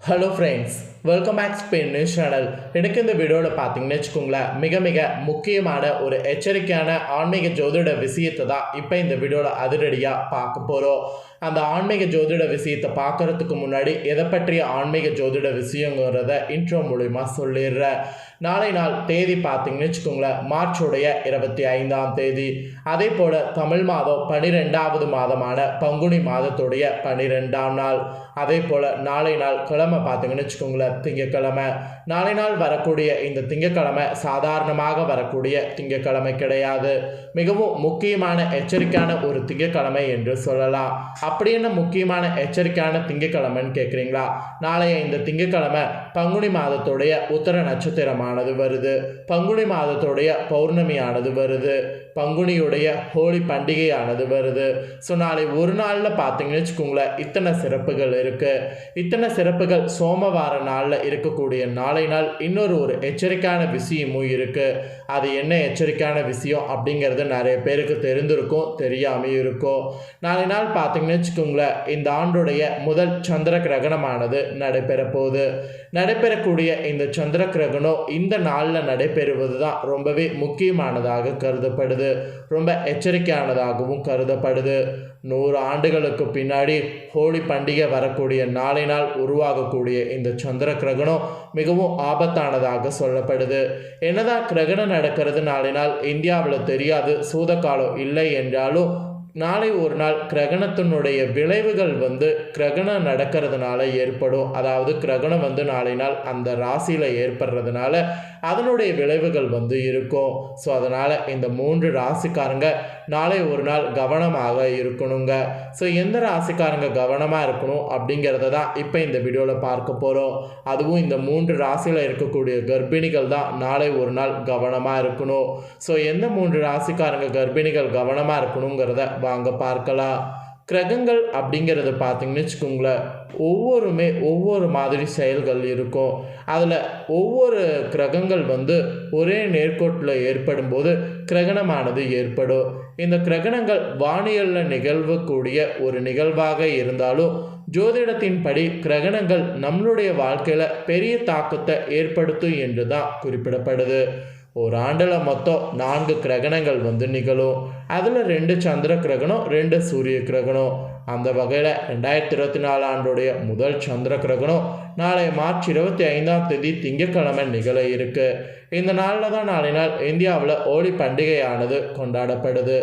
Hello friends welcome back Spain news channel எனக்கு இந்த வீடியோவில் பார்த்தீங்கன்னு வச்சுக்கோங்களேன் மிக மிக முக்கியமான ஒரு எச்சரிக்கையான ஆன்மீக ஜோதிட விஷயத்தை தான் இப்போ இந்த வீடியோவில் அதிரடியாக பார்க்க போகிறோம் அந்த ஆன்மீக ஜோதிட விஷயத்தை பார்க்கறதுக்கு முன்னாடி எதை பற்றிய ஆன்மீக ஜோதிட விஷயங்கிறத இன்ட்ரோ மூலிமா சொல்லிடுறேன். நாளை நாள் தேதி பார்த்தீங்கன்னு வச்சுக்கோங்களேன் மார்ச்சுடைய இருபத்தி ஐந்தாம் தேதி. அதே போல் தமிழ் மாதம் பனிரெண்டாவது மாதமான பங்குனி மாதத்துடைய பனிரெண்டாம் நாள். அதே போல் நாளை நாள் கிழமை பார்த்தீங்கன்னு வச்சுக்கோங்களேன் திங்கக்கிழமை. நாளை நாள் வரக்கூடிய இந்த திங்கக்கிழமை சாதாரணமாக வரக்கூடிய திங்கக்கிழமை கிடையாது. மிகவும் முக்கியமான எச்சரிக்கையான ஒரு திங்கக்கிழமை என்று சொல்லலாம். அப்படி என்ன முக்கியமான எச்சரிக்கையான திங்கக்கிழமைன்னு கேட்குறீங்களா நாளைய இந்த திங்கக்கிழமை பங்குனி மாதத்துடைய உத்தர நட்சத்திரமானது வருது. பங்குனி மாதத்துடைய பௌர்ணமியானது வருது. பங்குனியுடைய ஹோலி பண்டிகையானது வருது. ஸோ நாளை ஒரு நாளில் பார்த்தீங்கன்னு வச்சுக்கோங்களேன் இத்தனை சிறப்புகள் இருக்குது இத்தனை சிறப்புகள் சோமவார நாளில் இருக்கக்கூடிய நாளை நாள் இன்னொரு ஒரு எச்சரிக்கையான விஷயமும் இருக்குது அது என்ன எச்சரிக்கையான விஷயம் அப்படிங்கிறது நிறைய பேருக்கு தெரிந்திருக்கும் தெரியாமையும் இருக்கும். நாளை நாள் பார்த்தீங்கன்னு வச்சுக்கோங்களேன் இந்த ஆண்டுடைய முதல் சந்திர கிரகணமானது நடைபெற போகுது நடைபெறக்கூடிய இந்த சந்திர கிரகணம் இந்த நாளில் நடைபெறுவது தான் ரொம்பவே முக்கியமானதாக கருதப்படுது. ரொம்ப எச்சரிக்கையானதாகவும் கருதப்படுது. நூறு ஆண்டுகளுக்கு பின்னாடி ஹோலி பண்டிகை வரக்கூடிய நாளை நாள் உருவாகக்கூடிய இந்த சந்திர கிரகணம் மிகவும் ஆபத்தானதாக சொல்லப்படுது. என்னதான் கிரகணம் நடக்கிறது நாளை நாள் இந்தியாவில் தெரியாது சூதகாலம் இல்லை என்றாலும் நாளை ஒரு நாள் கிரகணத்தினுடைய விளைவுகள் வந்து கிரகணம் நடக்கிறதுனால ஏற்படும். அதாவது கிரகணம் வந்து நாளை நாள் அந்த ராசியில் ஏற்படுறதுனால அதனுடைய விளைவுகள் வந்து இருக்கும். ஸோ அதனால் இந்த மூன்று ராசிக்காரங்க நாளை ஒரு நாள் கவனமாக இருக்கணுங்க. ஸோ எந்த ராசிக்காரங்க கவனமாக இருக்கணும் அப்படிங்கிறத தான் இப்போ இந்த வீடியோவில் பார்க்க போகிறோம் அதுவும் இந்த மூன்று ராசியில் இருக்கக்கூடிய கர்ப்பிணிகள் தான் நாளை ஒரு நாள் கவனமாக இருக்கணும். ஸோ எந்த மூன்று ராசிக்காரங்க கர்ப்பிணிகள் கவனமாக இருக்கணுங்கிறத வாங்க பார்க்கலாம். கிரகங்கள் அப்படிங்கிறது பார்த்தீங்கன்னு வச்சுக்கோங்களேன் ஒவ்வொருமே ஒவ்வொரு மாதிரி செயல்கள் இருக்கும். அதில் ஒவ்வொரு கிரகங்கள் வந்து ஒரே நேர்கோட்டில் ஏற்படும்போது கிரகணமானது ஏற்படும். இந்த கிரகணங்கள் வானியலில் நிகழ்வக்கூடிய ஒரு நிகழ்வாக இருந்தாலும் ஜோதிடத்தின்படி கிரகணங்கள் நம்மளுடைய வாழ்க்கையில் பெரிய தாக்கத்தை ஏற்படுத்தும் என்று தான் குறிப்பிடப்படுது. ஒரு ஆண்டில் மொத்தம் நான்கு கிரகணங்கள் வந்து நிகழும். அதில் ரெண்டு சந்திர கிரகணம் ரெண்டு சூரிய கிரகணம். அந்த வகையில் ரெண்டாயிரத்தி இருபத்தி நாலு ஆண்டுடைய முதல் சந்திர கிரகணம் நாளை மார்ச் இருபத்தி ஐந்தாம் தேதி திங்கட்கிழமை நிகழ இருக்கு. இந்த நாளில் தான் நாளை நாள் இந்தியாவில் ஹோலி பண்டிகையானது கொண்டாடப்படுது.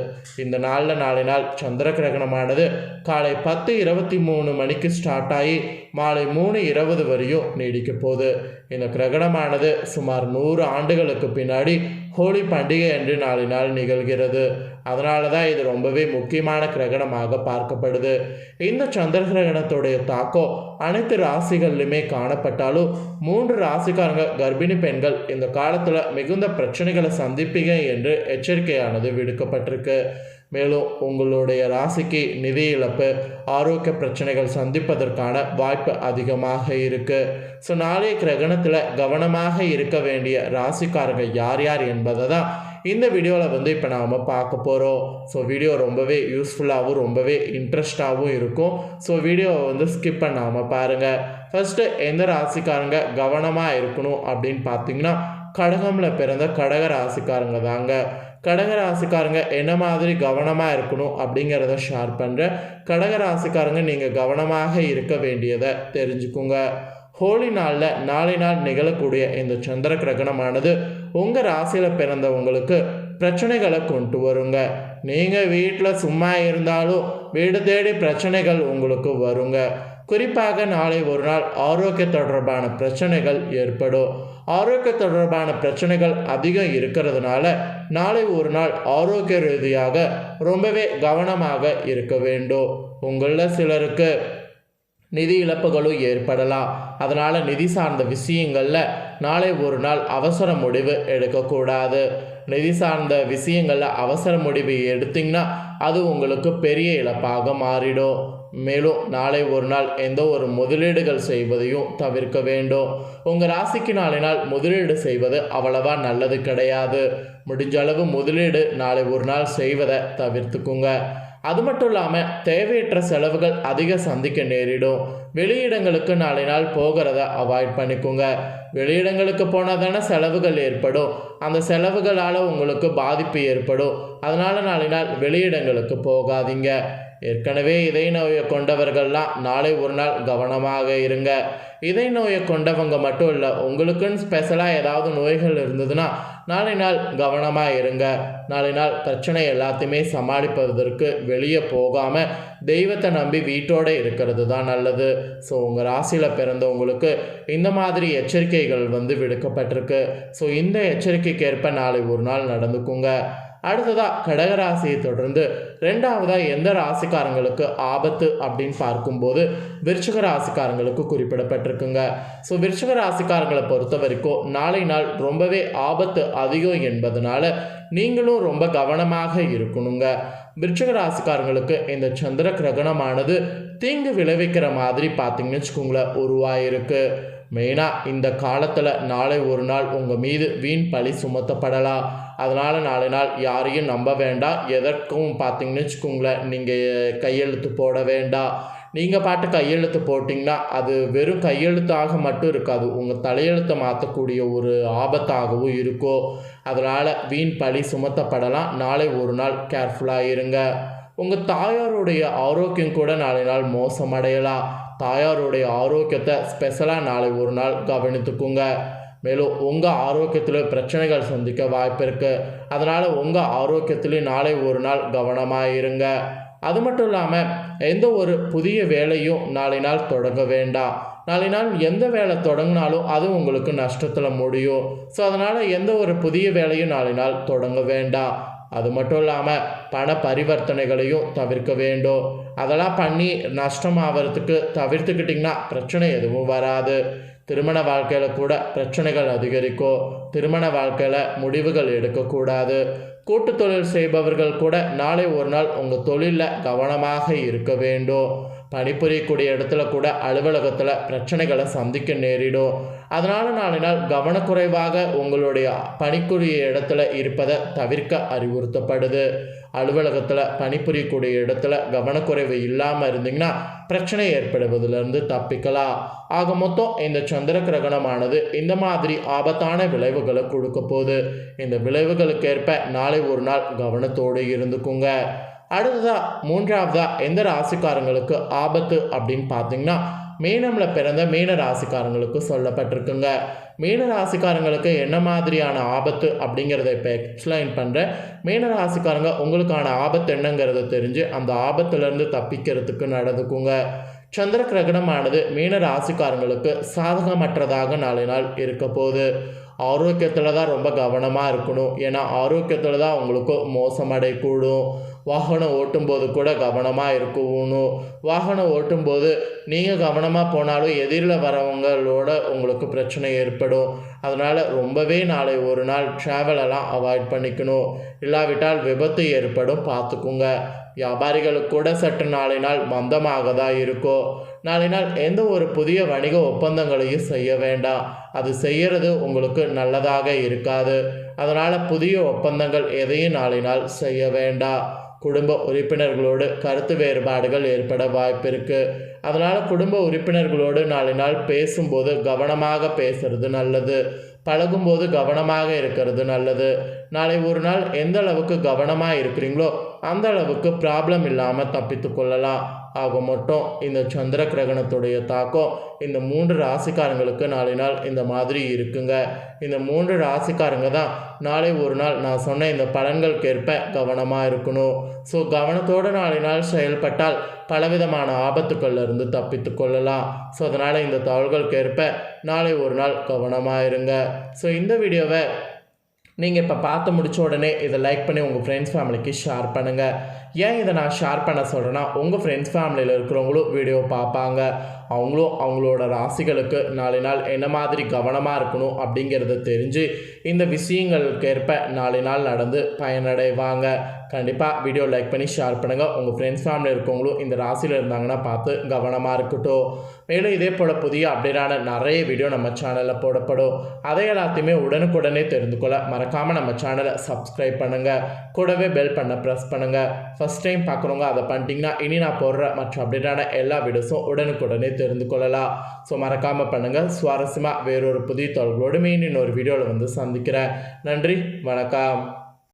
இந்த நாளில் நாளை நாள் சந்திர கிரகணமானது காலை பத்து இருபத்தி மூணு மணிக்கு ஸ்டார்ட் ஆகி மாலை மூணு இருபது வரையும் நீடிக்க போகுது. இந்த கிரகணமானது சுமார் நூறு ஆண்டுகளுக்கு பின்னாடி ஹோலி பண்டிகை என்று நாளை நாள் நிகழ்கிறது. அதனால தான் இது ரொம்பவே முக்கியமான கிரகணமாக பார்க்கப்படுது. இந்த சந்திர கிரகணத்துடைய தாக்கம் அனைத்து ராசிகள்லையுமே காணப்பட்டாலும் மூன்று ராசிக்காரங்க கர்ப்பிணி பெண்கள் இந்த காலத்தில் மிகுந்த பிரச்சனைகளை சந்திப்பீங்க என்று எச்சரிக்கையானது விடுக்கப்பட்டிருக்கு. மேலும் உங்களுடைய ராசிக்கு நிதி இழப்பு ஆரோக்கிய பிரச்சனைகள் சந்திப்பதற்கான வாய்ப்பு அதிகமாக இருக்குது ஸோ நாளைய கிரகணத்தில் கவனமாக இருக்க வேண்டிய ராசிக்காரங்க யார் யார் என்பதை தான் இந்த வீடியோவில் வந்து இப்போ நாம் பார்க்க போகிறோம் ஸோ வீடியோ ரொம்பவே யூஸ்ஃபுல்லாகவும் ரொம்பவே இன்ட்ரெஸ்டாகவும் இருக்கும். ஸோ வீடியோவை வந்து ஸ்கிப் பண்ணாமல் பாருங்கள் ஃபஸ்ட்டு எந்த ராசிக்காரங்க கவனமாக இருக்கணும் அப்படின்னு பார்த்தீங்கன்னா கடகமில் பிறந்த கடக ராசிக்காரங்க தாங்க. கடக ராசிக்காரங்க என்ன மாதிரி கவனமாக இருக்கணும் அப்படிங்கிறத ஷேர் பண்ணுறேன் கடக ராசிக்காரங்க நீங்கள் கவனமாக இருக்க வேண்டியதை தெரிஞ்சுக்குங்க. ஹோலி நாளில் நாளை நாள் நிகழக்கூடிய இந்த சந்திர கிரகணமானது உங்கள் ராசியில் பிறந்தவங்களுக்கு பிரச்சனைகளை கொண்டு வருங்க. நீங்கள் வீட்டில் சும்மா இருந்தாலும் வீடு தேடி பிரச்சனைகள் உங்களுக்கு வருங்க. குறிப்பாக நாளை ஒரு நாள் ஆரோக்கிய தொடர்பான பிரச்சனைகள் ஏற்படும். ஆரோக்கிய தொடர்பான பிரச்சனைகள் அதிகம் இருக்கிறதுனால நாளை ஒரு நாள் ஆரோக்கிய ரீதியாக ரொம்பவே கவனமாக இருக்க வேண்டும். உங்களில் சிலருக்கு நிதி இழப்புகளும் ஏற்படலாம். அதனால் நிதி சார்ந்த விஷயங்களில் நாளை ஒரு நாள் அவசர முடிவு எடுக்கக்கூடாது. நிதி சார்ந்த விஷயங்களில் அவசர முடிவு எடுத்திங்கன்னா அது உங்களுக்கு பெரிய இழப்பாக மாறிடும். மேலும் நாளை ஒரு நாள் எந்த ஒரு முதலீடுகள் செய்வதையும் தவிர்க்க வேண்டும். உங்கள் ராசிக்கு நாளை நாள் முதலீடு செய்வது அவ்வளவா நல்லது கிடையாது. முடிஞ்ச அளவு முதலீடு நாளை ஒரு நாள் செய்வதை தவிர்த்துக்குங்க. அது மட்டும் இல்லாமல் தேவையற்ற செலவுகள் அதிக சந்திக்க நேரிடும். வெளியிடங்களுக்கு நாளை நாள் போகிறத அவாய்ட் பண்ணிக்கோங்க. வெளியிடங்களுக்கு போனால் தானே செலவுகள் ஏற்படும். அந்த செலவுகளால் உங்களுக்கு பாதிப்பு ஏற்படும். அதனால் நாளை நாள் வெளியிடங்களுக்கு போகாதீங்க. ஏற்கனவே இதய நோயை கொண்டவர்கள்லாம் நாளை ஒரு நாள் கவனமாக இருங்க. இதய நோயை கொண்டவங்க மட்டும் இல்லை உங்களுக்குன்னு ஸ்பெஷலாக ஏதாவது நோய்கள் இருந்ததுன்னா நாளை நாள் கவனமாக இருங்க. நாளை நாள் பிரச்சனை எல்லாத்தையுமே சமாளிப்பதற்கு வெளியே போகாமல் தெய்வத்தை நம்பி வீட்டோடு இருக்கிறது தான் நல்லது. ஸோ உங்கள் ராசியில் பிறந்தவங்களுக்கு இந்த மாதிரி எச்சரிக்கைகள் வந்து விடுக்கப்பட்டிருக்கு. ஸோ இந்த எச்சரிக்கைக்கேற்ப நாளை ஒரு நாள் நடந்துக்குங்க. அடுத்ததாக கடகராசியை தொடர்ந்து ரெண்டாவதாக எந்த ராசிக்காரங்களுக்கு ஆபத்து அப்படின்னு பார்க்கும்போது விருச்சக ராசிக்காரங்களுக்கு குறிப்பிடப்பட்டிருக்குங்க. ஸோ விருச்சக ராசிக்காரங்களை பொறுத்த வரைக்கும் நாளை நாள் ரொம்பவே ஆபத்து அதிகம் என்பதனால நீங்களும் ரொம்ப கவனமாக இருக்கணுங்க. விருச்சக ராசிக்காரங்களுக்கு இந்த சந்திர கிரகணமானது தீங்கு விளைவிக்கிற மாதிரி பார்த்தீங்கன்னு வச்சுக்கோங்களேன் உருவாயிருக்கு. மெயினாக இந்த காலத்தில் நாளை ஒரு நாள் உங்கள் மீது வீண் பழி சுமத்தப்படலாம். அதனால் நாளை நாள் யாரையும் நம்ப வேண்டாம். எதற்கும் பார்த்தீங்கன்னு வச்சுக்கோங்களேன் நீங்கள் கையெழுத்து போட வேண்டாம். நீங்கள் பாட்டு கையெழுத்து போட்டிங்கன்னா அது வெறும் கையெழுத்தாக மட்டும் இருக்காது. உங்கள் தலையெழுத்தை மாற்றக்கூடிய ஒரு ஆபத்தாகவும் இருக்கோ அதனால் வீண் பழி சுமத்தப்படலாம். நாளை ஒரு நாள் கேர்ஃபுல்லாக இருங்க. உங்கள் தாயாருடைய ஆரோக்கியம் கூட நாளை நாள் மோசமடையலாம். தாயாருடைய ஆரோக்கியத்தை ஸ்பெஷலாக நாளை ஒரு நாள் கவனித்துக்குங்க. மேலும் உங்கள் ஆரோக்கியத்தில் பிரச்சனைகள் சந்திக்க வாய்ப்பு இருக்குது அதனால் உங்கள் ஆரோக்கியத்திலையும் நாளை ஒரு நாள் கவனமாக இருங்க. அது மட்டும் இல்லாமல் எந்த ஒரு புதிய வேலையும் நாளை நாள் தொடங்க வேண்டாம் நாளை நாள் எந்த வேலை தொடங்கினாலும் அது உங்களுக்கு நஷ்டத்தில் முடியும். ஸோ அதனால் எந்த ஒரு புதிய வேலையும் நாளை நாள் தொடங்க வேண்டாம் அது மட்டும் இல்லாமல் பண பரிவர்த்தனைகளையும் தவிர்க்க வேண்டும். அதெல்லாம் பண்ணி நஷ்டம் ஆகிறதுக்கு தவிர்த்துக்கிட்டிங்கன்னா பிரச்சனை எதுவும் வராது. திருமண வாழ்க்கையில் கூட பிரச்சனைகள் அதிகரிக்கும். திருமண வாழ்க்கையில் முடிவுகள் எடுக்கக்கூடாது. கூட்டு தொழில் செய்பவர்கள் கூட நாளை ஒரு நாள் உங்கள் தொழிலில் கவனமாக இருக்க வேண்டும். பணிபுரியக்கூடிய இடத்துல கூட அலுவலகத்தில் பிரச்சனைகளை சந்திக்க நேரிடும். அதனால் நாளை நாள் கவனக்குறைவாக உங்களுடைய பணிக்குரிய இடத்துல இருப்பதை தவிர்க்க அறிவுறுத்தப்படுது. அலுவலகத்தில் பணிபுரியக்கூடிய இடத்துல கவனக்குறைவு இல்லாமல் இருந்தீங்கன்னா பிரச்சனை ஏற்படுவதிலிருந்து தப்பிக்கலாம். ஆக மொத்தம் இந்த சந்திர கிரகணமானது இந்த மாதிரி ஆபத்தான விளைவுகளை கொடுக்க போகுது. இந்த விளைவுகளுக்கேற்ப நாளை ஒரு நாள் கவனத்தோடு இருந்துக்குங்க. அடுத்ததாக மூன்றாவதாக எந்த ராசிக்காரங்களுக்கு ஆபத்து அப்படின்னு பார்த்தீங்கன்னா மீனமில் பிறந்த மீன ராசிக்காரங்களுக்கு சொல்லப்பட்டிருக்குங்க. மீன ராசிக்காரங்களுக்கு என்ன மாதிரியான ஆபத்து அப்படிங்கிறத இப்போ எக்ஸ்பிளைன் பண்ணுறேன் மீன ராசிக்காரங்க உங்களுக்கான ஆபத்து என்னங்கிறத தெரிஞ்சு அந்த ஆபத்துலேருந்து தப்பிக்கிறதுக்கு நடந்துக்குங்க. சந்திர கிரகணமானது மீன ராசிக்காரங்களுக்கு சாதகமற்றதாக நாளை நாள் இருக்க போகுது. ஆரோக்கியத்தில் தான் ரொம்ப கவனமாக இருக்கணும். ஏன்னா ஆரோக்கியத்தில் தான் உங்களுக்கு மோசமடைக்கூடும் வாகனம் ஓட்டும்போது கூட கவனமாக இருக்கணும். வாகனம் ஓட்டும்போது நீங்கள் கவனமாக போனாலும் எதிரில் வரவங்களோட உங்களுக்கு பிரச்சனை ஏற்படும். அதனால் ரொம்பவே நாளை ஒரு நாள் ட்ராவலெல்லாம் அவாய்ட் பண்ணிக்கணும். இல்லாவிட்டால் விபத்து ஏற்படும். பார்த்துக்குங்க. வியாபாரிகளுக்கு கூட சற்று நாளை நாள் மந்தமாக தான் இருக்கும் நாளை நாள் எந்த ஒரு புதிய வணிக ஒப்பந்தங்களையும் செய்ய வேண்டாம் அது செய்கிறது உங்களுக்கு நல்லதாக இருக்காது. அதனால் புதிய ஒப்பந்தங்கள் எதையும் நாளை நாள் செய்ய வேண்டாம் குடும்ப உறுப்பினர்களோடு கருத்து வேறுபாடுகள் ஏற்பட வாய்ப்பு இருக்குது அதனால் குடும்ப உறுப்பினர்களோடு நாளை நாள் பேசும்போது கவனமாக பேசுறது நல்லது. பழகும்போது கவனமாக இருக்கிறது நல்லது. நாளை ஒரு நாள் எந்த அளவுக்கு கவனமாக இருக்கிறீங்களோ அந்த அளவுக்கு ப்ராப்ளம் இல்லாமல் தப்பித்து கொள்ளலாம். ஆக மட்டும் இந்த சந்திர கிரகணத்துடைய தாக்கம் இந்த மூன்று ராசிக்காரங்களுக்கு நாளை நாள் இந்த மாதிரி இருக்குங்க. இந்த மூன்று ராசிக்காரங்க தான் நாளை ஒரு நாள் நான் சொன்ன இந்த பலன்களுக்கேற்ப கவனமாக இருக்கணும். ஸோ கவனத்தோடு நாளை நாள் செயல்பட்டால் பலவிதமான ஆபத்துக்கள்ல இருந்து தப்பித்து கொள்ளலாம். ஸோ அதனால் இந்த தகவல்களுக்கேற்ப நாளை ஒரு நாள் கவனமாக இருங்க. ஸோ இந்த வீடியோவை நீங்கள் இப்போ பார்த்து முடிச்ச உடனே இதை லைக் பண்ணி உங்கள் ஃப்ரெண்ட்ஸ் ஃபேமிலிக்கு ஷேர் பண்ணுங்கள் ஏன் இதை நான் ஷேர் பண்ண சொல்கிறேன்னா உங்கள் ஃப்ரெண்ட்ஸ் ஃபேமிலியில் இருக்கிறவங்களும் வீடியோ பார்ப்பாங்க. அவங்களும் அவங்களோட ராசிகளுக்கு நாளை நாள் என்ன மாதிரி கவனமாக இருக்கணும் அப்படிங்கிறத தெரிஞ்சு இந்த விஷயங்களுக்கேற்ப நாளை நாள் நடந்து பயனடைவாங்க. கண்டிப்பாக வீடியோ லைக் பண்ணி ஷேர் பண்ணுங்கள் உங்கள் ஃப்ரெண்ட்ஸ் ஃபேமிலி இருக்கவங்களும் இந்த ராசியில் இருந்தாங்கன்னா பார்த்து கவனமாக இருக்கட்டும். மேலும் இதே போல் புதிய அப்டேட்டான நிறைய வீடியோ நம்ம சேனலில் போடப்படும். அதை எல்லாத்தையுமே உடனுக்குடனே தெரிந்து கொள்ள மறக்காமல் நம்ம சேனலை சப்ஸ்கிரைப் பண்ணுங்கள் கூடவே பெல் பண்ண ப்ரெஸ் பண்ணுங்கள் ஃபஸ்ட் டைம் பார்க்குறவங்க அதை பண்ணிட்டீங்கன்னா இனி நான் போடுற மற்ற அப்டேட்டான எல்லா வீடியோஸும் உடனுக்குடனே தெரிந்து கொள்ளலாம். ஸோ மறக்காமல் பண்ணுங்கள் சுவாரஸ்யமாக வேறொரு புதிய தொடர்களோடு மீன் இன்னொரு வீடியோவில் வந்து சந்திக்கிறேன். நன்றி. வணக்கம்.